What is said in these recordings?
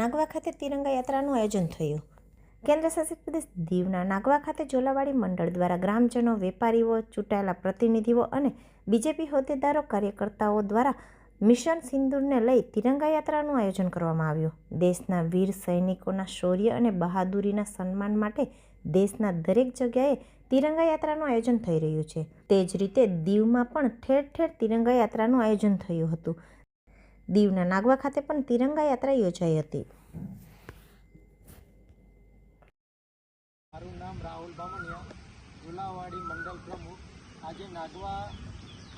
નાગવા ખાતે તિરંગા યાત્રાનું આયોજન થયું. કેન્દ્ર શાસિત પ્રદેશ દીવના નાગવા ખાતે ઝોલાવાડી મંડળ દ્વારા ગ્રામજનો, વેપારીઓ, ચૂંટાયેલા પ્રતિનિધિઓ અને બીજેપી હોદ્દેદારો, કાર્યકર્તાઓ દ્વારા મિશન સિંદૂરને લઈ તિરંગા યાત્રાનું આયોજન કરવામાં આવ્યું. દેશના વીર સૈનિકોના શૌર્ય અને બહાદુરીના સન્માન માટે દેશના દરેક જગ્યાએ તિરંગા યાત્રાનું આયોજન થઈ રહ્યું છે. તે જ રીતે દીવમાં પણ ઠેર ઠેર તિરંગા યાત્રાનું આયોજન થયું હતું. દીવના નાગવા ખાતે પણ તિરંગા યાત્રા યોજાઈ હતી. મારું નામ રાહુલ બામણિયા, ઝુલાવાડી મંડળ પ્રમુખ. આજે નાગવા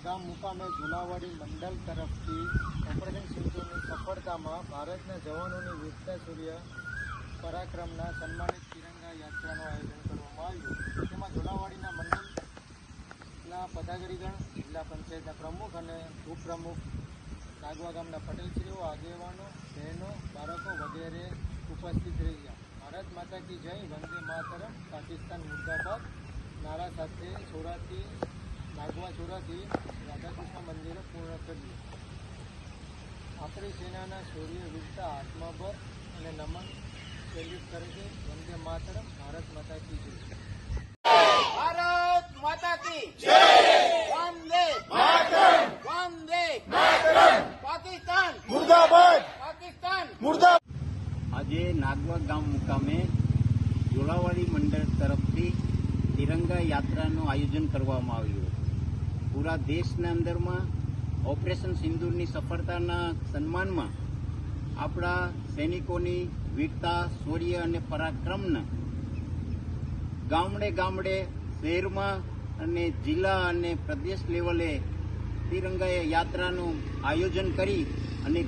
ગામ મુકામે ઝુલાવાડી મંડળ તરફથી ઓપરેશન સિંધુની સફળતામાં ભારતના જવાનોની વીરતા સૂર્ય પરાક્રમના સન્માનિત તિરંગા યાત્રાનું આયોજન કરવામાં આવ્યું. તેમાં ઝુલાવાડીના મંડળના પદાધિકારીગણ, જિલ્લા પંચાયતના પ્રમુખ અને ઉપપ્રમુખ નાગવા ગામના પટેલશ્રીઓ, આગેવાનો, બહેનો, બાળકો વગેરે ઉપસ્થિત રહ્યા ભારત માતા કી જય, વંદે માતરમ. પાકિસ્તાન મુર્દાબાદ. નારા સાથે છોરાથી નાગવા છોરાથી રાધાકૃષ્ણ મંદિરે પૂર્ણ કર્યું. આપણી સેનાના શૌર્ય વીરતા આત્મબળ અને નમન સેલ્યુટ કરે છે. વંદે માતરમ. ભારત માતા કી જય. ભારત માતા કી જય! આજે નાગવા ગામ મુકામે ઝોલાવાડી મંડળ તરફથી તિરંગા યાત્રાનું આયોજન કરવામાં આવ્યું પૂરા દેશના અંદરમાં ઓપરેશન સિંદૂરની સફળતાના સન્માનમાં આપણા સૈનિકોની વીરતા, શૌર્ય અને પરાક્રમના ગામડે ગામડે, શહેરમાં અને જિલ્લા અને પ્રદેશ લેવલે તિરંગા યાત્રાનું આયોજન કરી અને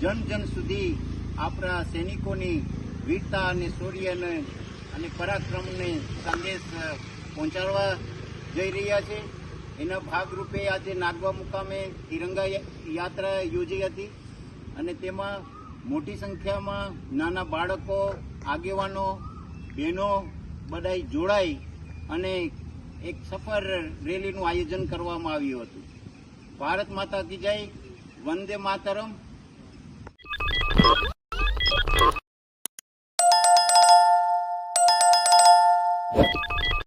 જન જન સુધી આપણા સૈનિકોની વીરતા અને શૌર્યને અને પરાક્રમને સંદેશ પહોંચાડવા જઈ રહ્યા છે. એના ભાગરૂપે આજે નાગવા મુકામે તિરંગા યાત્રા યોજી હતી અને તેમાં મોટી સંખ્યામાં નાના બાળકો, આગેવાનો, બહેનો બધાય જોડાઈ અને એક સફર રેલીનું આયોજન કરવામાં આવ્યું હતું. ભારત માતા કી જય, વંદે માતરમ.